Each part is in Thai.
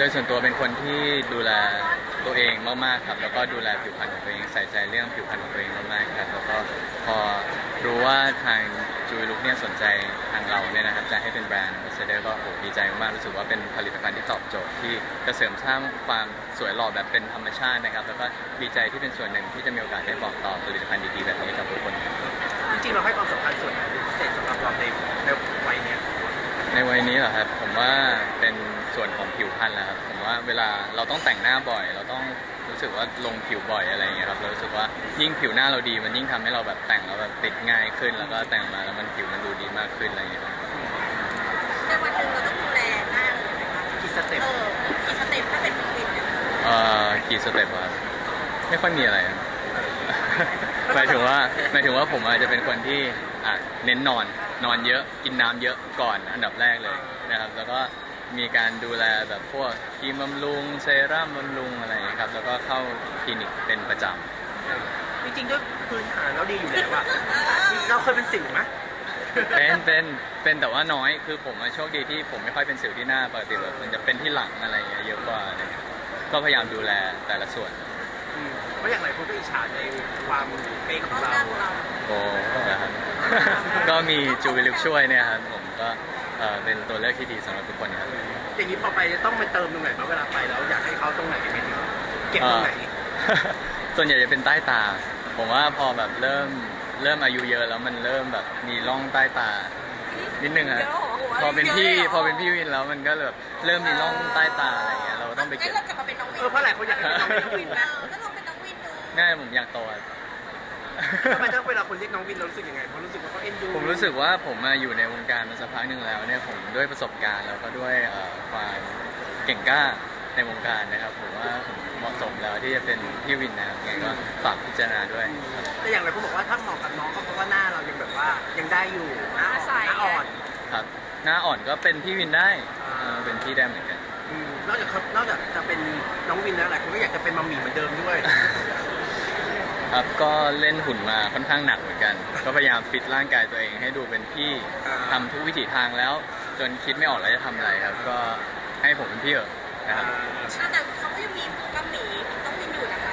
โดยส่วนตัวเป็นคนที่ดูแลตัวเองมากๆครับ แล้วก็ดูแลผิวพรรณของตัวเองใส่ใจเรื่องผิวพรรณของตัวเองมากๆครับ แล้วก็พอรู้ว่าทางจูลุกเนี่ยสนใจทางเราเนี่ยนะครับจะให้เป็นแบรนด์เซเดอร์ก็โอ้ดีใจมากๆรู้สึกว่าเป็นผลิตภัณฑ์ที่ตอบโจทย์ที่จะเสริมสร้างความสวยหล่อแบบเป็นธรรมชาตินะครับ แล้วก็ดีใจที่เป็นส่วนหนึ่งที่จะมีโอกาสได้บอกต่อผลิตภัณฑ์ดีๆแบบนี้กับทุกคนครับจริงๆเราให้ความสำคัญส่วนไหนเป็นพิเศษสำหรับเราในในวัยเนี้ยในวัยนี้เหรอครับผมว่าเป็น ส่วนของผิวพรรณแหละครับผมว่าเวลาเราต้องแต่งหน้าบ่อย เราต้องรู้สึกว่าลงผิวบ่อยอะไรอย่างเงี้ยครับเรารู้สึกว่ายิ่งผิวหน้าเราดี มันยิ่งทำให้เราแบบแต่งแล้วแบบติดง่ายขึ้น แล้วก็แต่งมาแล้วมันผิวมันดูดีมากขึ้นอะไรอย่างเงี้ยครับในวันหนึ่งเราต้องดูแลหน้าเลยไหมคะกี่สเต็ปเออกี่สเต็ปถ้าเป็นวินเนี่ยเอ่อกี่สเต็ปวะไม่ค่อยมีอะไรครับ หมายถึงว่าหมายถึงว่าผมอาจจะเป็นคนที่อะเน้นนอนนอนเยอะกินน้ำเยอะก่อนอันดับแรกเลยนะครับ แล้วก็ มีการดูแลแบบพวกครีมบำรุงเซรั่มบำรุงอะไรอย่างเงี้ยครับ แล้วก็เข้าคลินิกเป็นประจำ จริงๆด้วยพื้นฐานเราดีอยู่แล้วอะเราเคยเป็นสิวไหมเป็นเป็นเป็นแต่ว่าน้อยคือผมอะโชคดีที่ผมไม่ค่อยเป็นสิวที่หน้าปกติแบบมันจะเป็นที่หลังอะไรอย่างเงี้ยเยอะกว่าอะไรเงี้ยก็พยายามดูแลแต่ละส่วนอืมเพราะอย่างไรคนก็อิจฉาในความเป๊ะของเราโอ้นะครับ ก็มีจูวิลิกช่วยเนี่ยครับผมก็ เอ่อเป็นตัวเลือกที่ดีสำหรับทุกคนครับ อย่างนี้พอไปจะต้องไปเติมตรงไหนบ้างเวลาไปแล้วอยากให้เขาตรงไหนไหมถึงเก็บตรงไหนเอ่อส่วนใหญ่จะเป็นใต้ตา ผมว่าพอแบบเริ่มเริ่มอายุเยอะแล้วมันเริ่มแบบมีร่องใต้ตา นิดนึงอะพอเป็นพี่พอเป็นพี่วินแล้วมันก็แบบเริ่มมีร่องใต้ตาอะไรเงี้ยเราก็ต้องไปงั้เก็นบ เรากลับมาเป็นน้องวินเออเพราะหลายคนอยากให้เป็นน้องวิน เออก็ลองเป็นน้องวินดู ง่ายผมอยากโตอะ ทำไมถ้าเวลาคนเรียกน้องวินเรารู้สึกยังไงเพราะรู้สึกว่าเขาเอ็นดูผมรู้สึกว่าผมมาอยู่ในวงการมาสักพักหนึ่งแล้วเนี่ยผมด้วยประสบการณ์แล้วก็ด้วยเอ่อความเก่งกล้าในวงการนะครับผมว่าผมเหมาะสมแล้วที่จะเป็นพี่วินนะครับไงก็ฝากพิจารณาด้วยครับแต่อย่างไรเขาบอกว่าถ้าเหมาะกับน้องก็เพราะว่าหน้าเรายังแบบว่ายังได้อยู่หน้าอ่อนหน้าอ่อนครับหน้าอ่อนก็เป็นพี่วินได้เออเป็นพี่ได้เหมือนกัน อืมนอกจากเขานอกจากจะเป็นน้องวินแล้วหลายคนก็อยากจะเป็นมัมหมี่เหมือนเดิมด้วย ครับก็เล่นหุ่นมาค่อนข้างหนักเหมือนกัน ก็พยายามฟิตร่างกายตัวเองให้ดูเป็นพี่อ่าทำทุกวิถีทางแล้ว จนคิดไม่ออกแล้วจะทำอะไรครับ ก็ให้ผมเป็นพี่เถอะนะครับอ่าแต่เขาก็ยังมีกัมหมีน้องวินอยู่นะคะ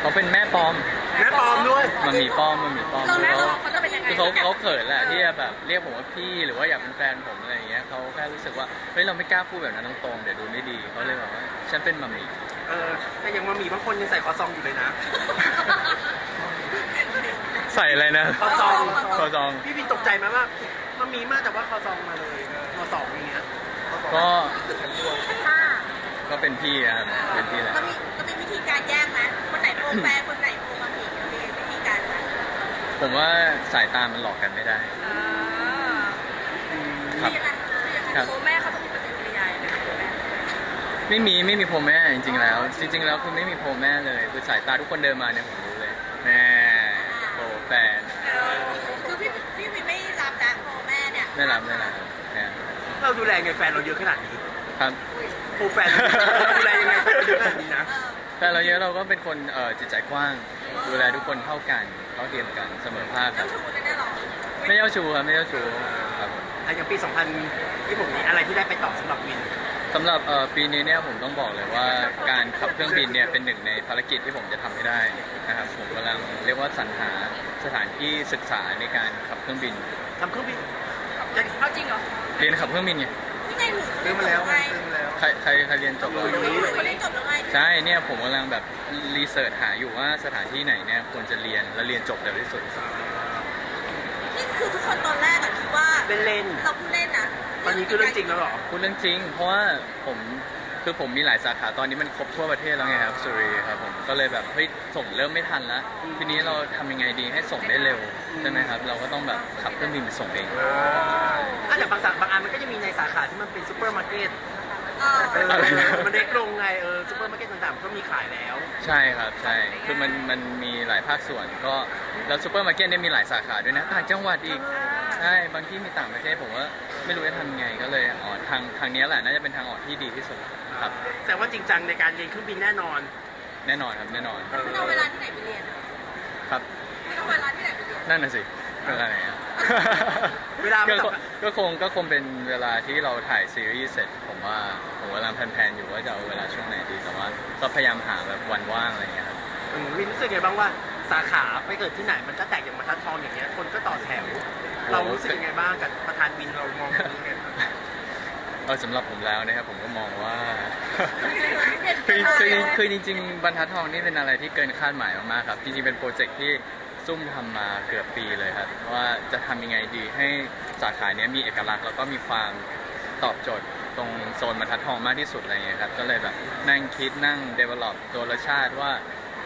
เขาเป็นแม่ปลอมแม่ปลอมด้วย มันมีป้อมมันมีป้อมเราคือแน่เขานอนเขาจะเป็นยังไงคือเขาเขาเขินแหละที่จะแบบเรียกผมว่าพี่หรือว่าอยากเป็นแฟนผมอะไรอย่างเงี้ยเขาแค่รู้สึกว่าเฮ้ยเราไม่กล้าพูดแบบนั้นตรงๆเดี๋ยวดูไม่ดีเขาเลยบอกว่าฉันเป็นมัมมี่ เออแต่อย่างมัมหมี่บางคนยังใส่คอซองอยู่เลยนะใส่อะไรนะ คอซองคอซอง พี่วินตกใจไหมว่ามัมหมี่มากแต่ว่าคอซองมาเลยคอซองอย่างเงี้ยก็ค่ะก็เป็นพี่นะครับเป็นพี่แหละเรามีเรามีวิธีการแยกไหมคนไหนโปรแฟนคนไหนโปรกัมหมีมีวิธีการไหมผมว่าสายตามันหลอกกันไม่ได้อ่าครับคือยังไงคือยังไงครับโปรแม่ ไม่มีไม่มีโพแม่จริงๆแล้ว จริง ๆ แล้วคือไม่มีโพแม่เลย คือสายตาทุกคนเดินมาเนี่ยผมรู้เลยแม่โพแฟนเออคือพี่พี่วินไม่รับนะโปรแม่เนี่ยไม่รับไม่รับเนี่ยเราดูแลไงแฟนเราเยอะขนาดนี้ครับโปรแฟนเราดูแลยังไงแฟนเราเยอะขนาดนี้นะเออแต่เราเยอะเราก็เป็นคนเอ่อจิตใจกว้าง ดูแลทุกคนเท่ากันเท่าเทียมกันเสมอภาคคเจ้ารับ ชู้แน่ๆหรอไม่เจ้าชู้ครับไม่เจ้าชู้ครับผม อะอย่างปี 2026 นี้อะไรที่ได้ไปต่อสำหรับวิน สำหรับเอ่อปีนี้เนี่ยผมต้องบอกเลยว่าการขับเครื่องบินเนี่ยเป็นหนึ่งในภารกิจที่ผมจะทำให้ได้นะครับผมกำลังเรียกว่าสรรหาสถานที่ศึกษาในการขับเครื่องบิน ทำเครื่องบินจะเอาจริงเหรอเรียนขับเครื่องบินไงนี่ไงหนูซื้อมาแล้วไงซื้อมาแล้ว ใครใครใครเรียนจบเออหนูไม่รู้เขาได้จบแล้วไงใช่เนี่ยผมกำลังแบบรีเสิร์ชหาอยู่ว่าสถานที่ไหนเนี่ยควรจะเรียนและเรียนจบเร็วที่สุด นี่คือทุกคนตอนแรกอะคิดว่าเล่นเล่นเราพูดเล่นนะๆ ตอนนี้คือเรื่องจริงแล้วเหรอ พูดเรื่องจริง เพราะว่าผมคือผมมีหลายสาขาตอนนี้มันครบทั่วประเทศแล้วไงครับสุรีครับผมก็เลยแบบเฮ้ยส่งเริ่มไม่ทันแล้วทีนี้เราทำยังไงดีให้ส่งได้เร็วใช่ไหมครับ เราก็ต้องแบบขับเครื่องบินไปส่งเอง อะแต่บางสาบางอันมันก็จะมีในสาขาที่มันเป็นซูเปอร์มาร์เก็ตเออเอออะไรนะ มันเล็กลงไงเออซูเปอร์มาร์เก็ตต่างๆก็มีขายแล้ว ใช่ครับใช่คือมันมันมีหลายภาคส่วนก็แล้วซูเปอร์มาร์เก็ตเนี่ยมีหลายสาขาด้วยนะต่างจังหวัดอีกใช่บางที่มีต่างประเทศผมว่า ไม่รู้จะทำยังไงก็เลยอ๋อทางทางเนี้ยแหละน่าจะเป็นทางออกที่ดีที่สุดครับแต่ว่าจริงจังในการเรียนเครื่องบินแน่นอน แน่นอนครับแน่นอนคุณเอาเวลาที่ไหนไปเรียนครับคุณเอาเวลาที่ไหนไปเรียนนั่นน่ะสิเป็นอะไรอะเวลาก็ไม่คสังมภาษณ์ก็คงก็คงเป็นเวลาที่เราถ่ายซีรีส์เสร็จ ผมว่าผมกำลังแพลนๆอยู่ว่าจะเอาเวลาช่วงไหนดีแต่ว่าก็พยายามหาแบบวันว่างอะไรอย่างเงี้ยครับ อืมวินรู้สึกไงบ้างว่าสาขาไปเกิดที่ไหนมันจะแตกอย่างบรรทัดทองอย่างเงี้ยคนก็ต่อแถว เรารู้สึกยังไงบ้างกับประธานวินเรามองยังไงบ้างเออสำหรับผมแล้วนะครับผมก็มองว่า คือคือคือจริง ๆ บรรทัดทองนี่เป็นอะไรที่เกินคาดหมายมากๆครับจริงๆเป็นโปรเจกต์ที่ซุ่มทำมาเกือบปีเลยครับว่าจะทำยังไงดีให้สาขาเนี้ยมีเอกลักษณ์แล้วก็มีความตอบโจทย์ตรงโซนบรรทัดทองมากที่สุดอะไรเงี้ยครับก็เลยแบบนั่งคิดนั่ง develop ตัวรสชาติว่า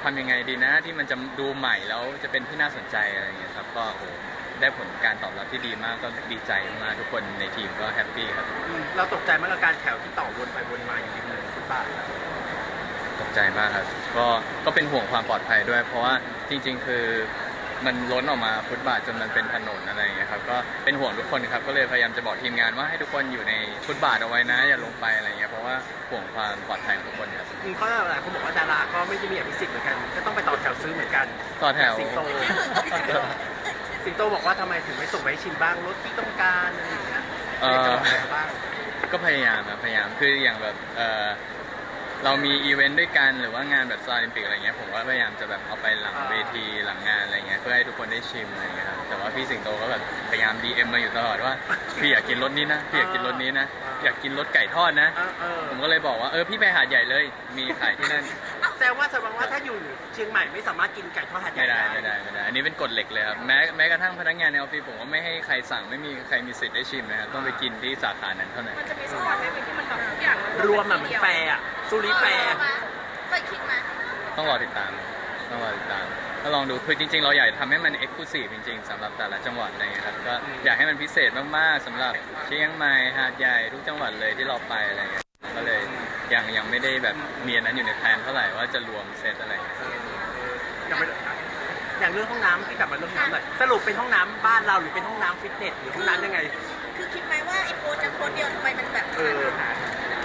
ทำยังไงดีนะที่มันจะดูใหม่แล้วจะเป็นที่น่าสนใจอะไรเงี้ยครับก็โอ้โห ได้ผลการตอบรับที่ดีมากก็ดีใจมากทุกคนในทีมก็แฮปปี้ครับอืมเราตกใจมากกับการแถวที่ต่อวนไปวนมาอยู่ริมถนนฟุตบาทตกใจมากครับก็ก็เป็นห่วงความปลอดภัยด้วย เพราะว่าจริง ๆ คือมันล้นออกมาฟุตบาทจนมันเป็นถนนอะไรอย่างเงี้ยครับก็เป็นห่วงทุกคนครับก็เลยพยายามจะบอกทีมงานว่าให้ทุกคนอยู่ในฟุตบาทเอาไว้นะ อย่าลงไปอะไรอย่างเงี้ยเพราะว่าห่วงความปลอดภัยของทุกคนครับอืมเพราะหลายคนบอกว่าดาราก็ไม่ได้มีอภิสิทธิ์เหมือนกันก็ต้องไปต่อแถวซื้อเหมือนกันต่อแถวสิงโต สิงโตบอกว่าทำไมถึงไม่ส่งไปให้ชิมบ้างรถที่ต้องการอะไรอย่างเงี้ยเอ่อ จะบอกอะไรบ้างก็พยายามครับพยายามคืออย่างแบบเออเรามีอีเวนต์ด้วยกันหรือว่างานแบบซาลิมปิกอะไรเงี้ยผมก็พยายามจะแบบเอาไปหลังเวทีหลังงานอะไรเงี้ยเพื่อให้ทุกคนได้ชิมอะไรเงี้ยครับแต่ว่าพี่สิงโตก็แบบพยายาม DM มาอยู่ตลอดว่า พี่อยากกินรสนี้นะพี่อยากกินรสนี้นะอยากกินรสไก่ทอดนะ เออเออผมก็เลยบอกว่าเออพี่ไปหาดใหญ่เลย มีขายที่นั่น แสดงว่าแสดงว่าถ้าอยู่เชียงใหม่ไม่สามารถกินไก่ทอดหัดใหญ่ไม่ได้ไม่ได้ไม่ได้ อันนี้เป็นกฎเหล็กเลยครับ แม้แม้กระทั่งพนักงานในออฟฟิศผมก็ไม่ให้ใครสั่งไม่มีใครมีสิทธิ์ได้ชิมนะครับ ต้องไปกินที่สาขานั้นเท่านั้น มันจะมีสักวันไหมที่มันแบบทุกอย่างรวมอะเหมือนแฟร์อะซูริแฟร์เคยคิดไหมต้องรอติดตาม ต้องรอติดตามก็ลองดูคือจริง ๆ เราอยากทำให้มันเอ็กซ์คลูซีฟจริง ๆสำหรับแต่ละจังหวัดอะไรเงี้ยครับก็อยากให้มันพิเศษมากๆสำหรับเชียงใหม่หาดใหญ่ทุกจังหวัดเลยที่เราไปอะไรเงี้ยก็เล ยยังยังไม่ได้แบบมีอันนั้นอยู่ในแผนเท่าไหร่ว่าจะรวมเซตอะไรเงี้ยอย่างเป็นอย่างเรื่องห้องน้ำที่กลับมาเรื่องห้องน้ำหน่อยสรุปเป็นห้องน้ำบ้านเราหรือเป็นห้องน้ำฟิตเนสหรือห้องน้ำยังไง คือคิดไหมว่าไอ้โพสต์จะโพสต์เดียวทำไมมันแบบเออ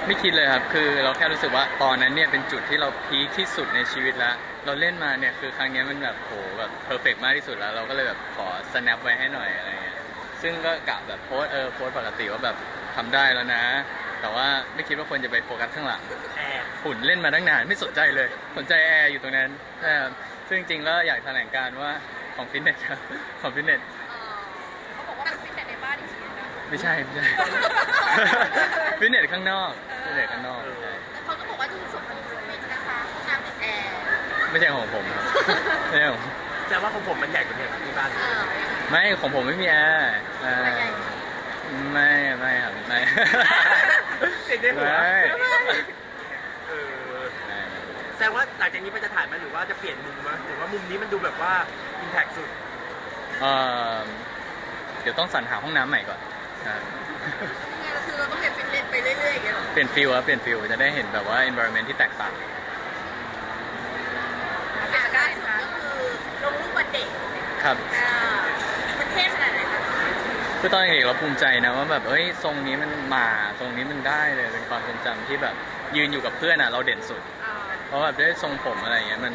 ไม่คิดเลยครับ คือเราแค่รู้สึกว่าตอนนั้นเนี่ยเป็นจุดที่เราพีคที่สุดในชีวิตแล้ว เราเล่นมาเนี่ยคือครั้งเนี้ยมันแบบโหแบบเพอร์เฟกมากที่สุดแล้ว เราก็เลยแบบขอ snap ไว้ให้หน่อยอะไรเงี้ย ซึ่งก็กะแบบโพสต์เออโพสต์ปกติว่าแบบทำได้แล้วนะ แต่ว่าไม่คิดว่าคนจะไปโฟกัสข้างหลังแอร์หุ่นเล่นมาตั้งนานไม่สนใจเลย สนใจแอร์อยู่ตรงนั้นใช่ครับซึ่งจริงๆแล้วอยากแถลงการว่าของฟิตเนสครับของฟิตเนสเขาบอกว่าเป็นฟิตเนสในบ้านอีกทีนะไม่ใช่ไม่ใช่ ฟิตเนสข้างนอกฟิตเนสข้างนอกใช่แต่เขาก็บอกว่าดูสมบูรณ์สมบินนะคะห้องน้ำติดแอร์ไม่ใช่ของผมครับไม่ใช่ของผมแสดงว่าของผมมันใหญ่กว่าเนี่ยที่บ้าน เออไม่ของผมไม่มีแอร์เออไม่ใหญ่ไม่ไม่ครับไม่ เด็กได้หัวไม่ เออไม่แสดงว่าหลังจากนี้มันจะถ่ายไหมหรือว่าจะเปลี่ยนมุมมั้ยหรือว่ามุมนี้มันดูแบบว่าอิมแพคสุดเอ่อเดี๋ยวต้องสรรหาห้องน้ำใหม่ก่อนครับไงเราคือเราต้องเปลี่ยนฟิตเนสไปเรื่อยๆอย่างเงี้ยหรอเปลี่ยนฟิลครับเปลี่ยนฟิลจะได้เห็นแบบว่า environment ที่แตกต่าง อ่าล่าสุดก็คือลงรูปวันเด็กครับ อ่ามันเท่ขนาดไหนคะ คือตอนเด็กๆเราภูมิใจนะว่าแบบเอ้ยทรงนี้มันมาทรงนี้มันได้เลยเป็นความทรงจำที่แบบยืนอยู่กับเพื่อนอะเราเด่นสุดอ่าเพราะแบบด้วยทรงผมอะไรเงี้ยมัน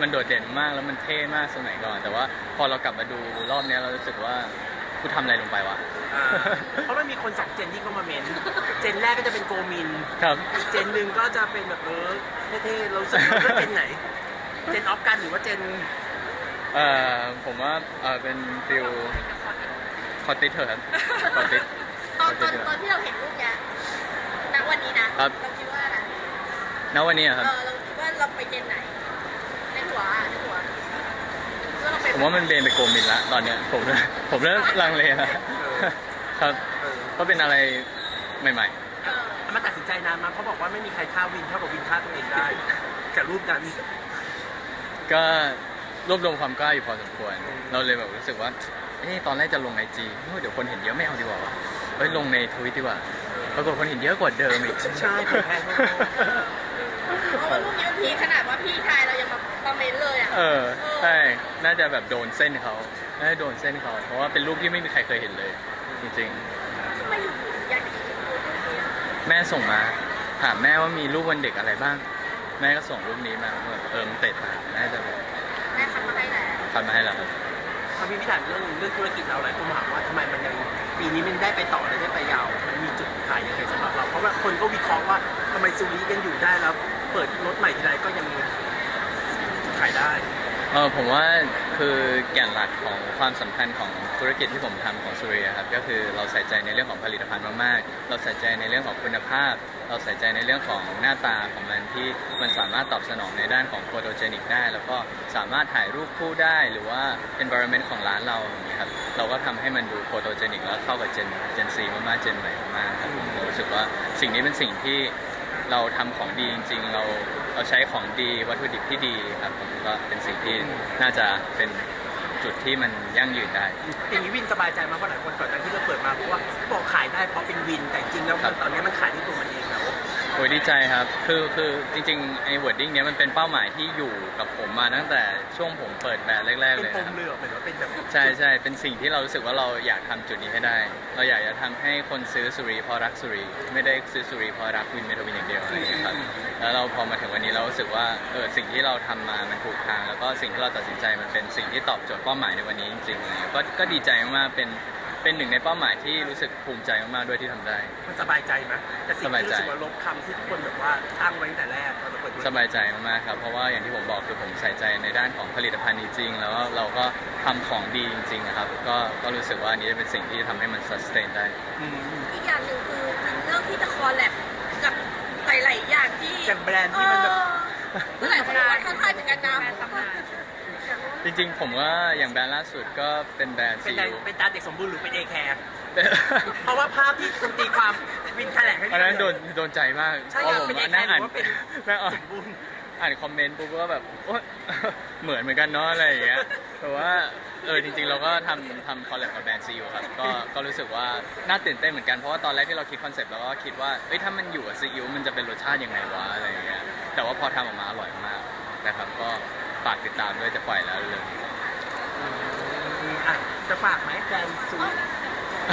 มันโดดเด่นมากแล้วมันเท่มากสมัยก่อน แต่ว่าพอเรากลับมาดูรอบเนี้ยเรารู้สึกว่ากูทำอะไรลงไปวะ อ่าเพราะมันมีคนสองเจนที่เข้ามาเมนเจนแรกก็จะเป็นโกมิน ครับ อีกเจนหนึ่งก็จะเป็นแบบเออเท่ๆเรารู้สึกว่าเลือกเจนไหน เจนออฟกันหรือว่าเจน เอ่อผมว่าเออเป็นฟิล คอติสเถอะครับคอติสตอนตอนตอนที่เราเห็นรูปเนี้ยณวันนี้นะครับ เราคิดว่าอะไรณวันนี้อะครับเออเราคิดว่าเราไปเจนไหนในหัวอะในหัวว่าเราไปผมว่ามันเบนไปโกมินละตอนเนี้ยผมผมเริ่มลังเลละครับเออก็เป็นอะไรใหม่ เออมาตัดสินใจนานมากเขาบอกว่าไม่มีใครฆ่าวินเท่ากับวินฆ่าตัวเองได้กับรูปนั้นๆ ก็รวบรวมความกล้าอยู่พอสมควร เราเลยแบบรู้สึกว่า เอ้ตอนแรกจะลงไอจีเดี๋ยวคนเห็นเยอะไม่เอาดีกว่าวะเฮ้ยลงในทวิตดีกว่าปรากฏคนเห็นเยอะกว่าเดิมอีกใช่เผยแพร่มากเพราะว่ารูปนี้มันพีคขนาดว่าพี่ชายเรายังมาคอมเมนต์เลยอะเออใช่น่าจะแบบโดนเส้นเขาน่าจะโดนเส้นเขาเพราะว่าเป็นรูปที่ไม่มีใครเคยเห็นเลย จริงทำไมอยู่ๆอยากจะกินรูปนี้อะๆ แม่ส่งมา ถามแม่ว่ามีรูปวันเด็กอะไรบ้าง แม่ก็ส่งรูปนี้มาแบบเออมันเตะตาน่าจะแบบแม่ทำมาให้แล้ว ทำมาให้เราครับ พอพี่พี่ถามเรื่องหนึ่งเรื่องธุรกิจเราหลายคนถามว่าทำไมมันยังปีนี้มันได้ไปต่อและได้ไปยาว มันมีจุดขายยังไงสำหรับเรา เพราะว่าคนก็วิเคราะห์ว่าทำไมซูริยังอยู่ได้แล้ว เปิดรถใหม่ทีไรก็ยังขายได้เออผมว่าคือแก่นหลักของความสำคัญของธุรกิจที่ผมทำของสุริยะครับก็คือเราใส่ใจในเรื่องของผลิตภัณฑ์มากๆ เราใส่ใจในเรื่องของคุณภาพ เราใส่ใจในเรื่องของหน้าตาของมันที่มันสามารถตอบสนองในด้านของโฟโตเจนิกได้ แล้วก็สามารถถ่ายรูปคู่ได้หรือว่า environment ของร้านเราอย่างเงี้ยครับเราก็ทำให้มันดูโฟโตเจนิกแล้วเข้ากับเจนเจนซีมากๆเจนใหม่มากๆครับผมรู้สึกว่าสิ่งนี้เป็นสิ่งที่เราทำของดีจริง ๆ เราเราใช้ของดีวัตถุดิบที่ดีครับผมก็เป็นสิ่งที่น่าจะเป็นจุดที่มันยั่งยืนได้อย่างนี้วินสบายใจมากเพราะหลายคนก่อนหน้าที่เราเปิดมาเพราะว่าบอกขายได้เพราะเป็นวินแต่จริงๆแล้วครับตอนนี้มันขายที่ตัวมันเองแล้ว โอ้ยดีใจครับ คือคือจริงๆไอ้ wording เนี้ยมันเป็นเป้าหมายที่อยู่กับผมมาตั้งแต่ช่วงผมเปิดแบรนด์แรกๆ เป็นเลยปนะมครับเรือเหมือนว่าเป็นแบบใช่ใช่เป็นสิ่งที่เรารู้สึกว่าเราอยากทำจุดนี้ให้ได้ เราอยากจะทำให้คนซื้อสุรีเพราะรักสุรี ไม่ได้ซื้อสุรีเพราะรักวินเมทวินอย่างเดียวอะไรอย่างเงี้ยครับแล้วเราพอมาถึงวันนี้เรารู้สึกว่าเออสิ่งที่เราทำมามันถูกทาง แล้วก็สิ่งที่เราตัดสินใจมันเป็นสิ่งที่ตอบโจทย์เป้าหมายในวันนี้จริงๆอะไรเงี้ยก็ก็ดีใจมากๆเป็น เป็นหนึ่งในเป้าหมายที่รู้สึกภูมิใจมากๆด้วยที่ทำได้ มันสบายใจไหมแต่สิ่งสบายที่ใจรู้สึกว่าลบคำที่ทุกคนแบบว่าตั้งไว้ตั้งแต่แรกตอนเราเปิดธุรกิจสบายใจมากๆครับ เพราะว่าอย่างที่ผมบอกคือผมใส่ใจในด้านของผลิตภัณฑ์จริงๆแล้วเราก็ทำของดีจริงๆนะครับ ก็ก็รู้สึกว่าอันนี้จะเป็นสิ่งที่ทำให้มัน sustain ได้ อืม อีกอย่างหนึ่งคือเรื่องที่จะคอลแลบกับหลายๆอย่างที่อย่างแบรนด์ที่มันแบบ เออหลายคนบอกว่าท้าทายเหมือนกันนะ จริงๆ ผมว่าอย่างแบรนด์ล่าสุดก็เป็นแบรนด์เป็ซีนแบรนอิ๊วด์เป็นตาเด็กสมบูรณ์หรือเป็นเอแคร์เพราะว่าภาพที่คุณตีความวินแถลงให้อันนั้นโดนโดนใจมากใช่เพราะผมเป็นเอแคนั่งร์หอ่ารืนอว่าเป็นนั่งอ่าน สมบูรณ์อ่านคอมเมนต์ปุ๊บก็แบบโอ๊ย เหมือนเหมือนกันเนาะอะไรอย่างเงี้ยแต่ว่าเออจริงๆ เราก็ทำทำคอลแลบกับแบรนด์ซีอิ๊วครับก็ก็รู้สึกว่าน่าตื่นเต้นเหมือนกันเพราะว่าตอนแรกที่เราคิดคอนเซ็ปต์เราก็คิดว่าเอ้ยถ้ามันอยู่กับซีอิ๊วมันจะเป็นรสชาติยังไงวะอะไรอย่างเงี้ยแต่ว่าพอทำออกมาอร่อยมากนะครับก็ ฝากติดตามด้วยจะปล่อยแล้วเลยอะจะฝากไหมแบรนด์ซู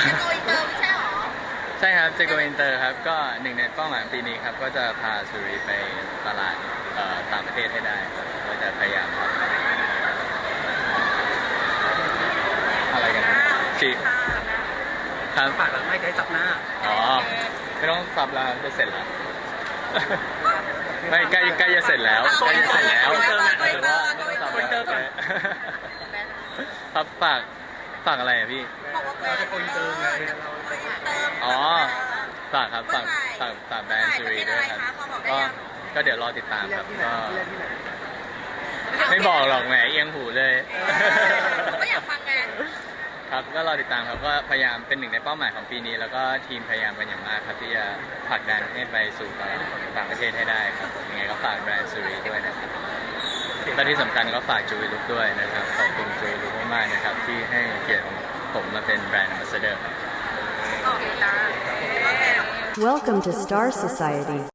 จะโกยเติมไม่ใช่หรอ ใช่ครับเจโกอินเตอร์ครับ ก็หนึ่งในเป้าหมายของปีนี้ครับ ก็จะพาสุรีไปตลาดเอ่อต่างประเทศให้ได้ครับก็จะพยายามครับอะไรกันนะชีครับฝากแล้วไม่ได้ซับหน้า อ๋อ ไม่ต้องซับแล้วจะเสร็จแล้ว ไม่ใกล้ใกล้จะเสร็จแล้วใกล้จะเสร็จแล้วโกยเติมโกยเติมโกยเติมโกยเตอร์ก่อนครับฝากฝากอะไรอะพี่บอกว่าโกยเติมเออจะโกยเติมอ๋อ ฝากครับฝากฝากฝากแบรนด์สุรีด้วยครับก็ก็เดี๋ยวรอติดตามครับก็ไม่บอกหรอกแหมเอียงหูเลย ผมก็อยากฟังไง ครับก็รอติดตามครับก็พยายามเป็นหนึ่งในเป้าหมายของปีนี้ แล้วก็ทีมพยายามกันอย่างมากครับที่จะผลักดันให้ไปสู่ตลาดต่างประเทศให้ได้ครับผมยังไงก็ฝากแบรนด์สุรีด้วยนะครับและที่สำคัญก็ฝากจูวิลุกด้วยนะครับขอบคุณจูวิลุกมากๆนะครับที่ให้เกียรติผมมาเป็นแบรนด์ a m b a s s a d o r ครับโอเคจ้าโอเค Welcome to Star Society.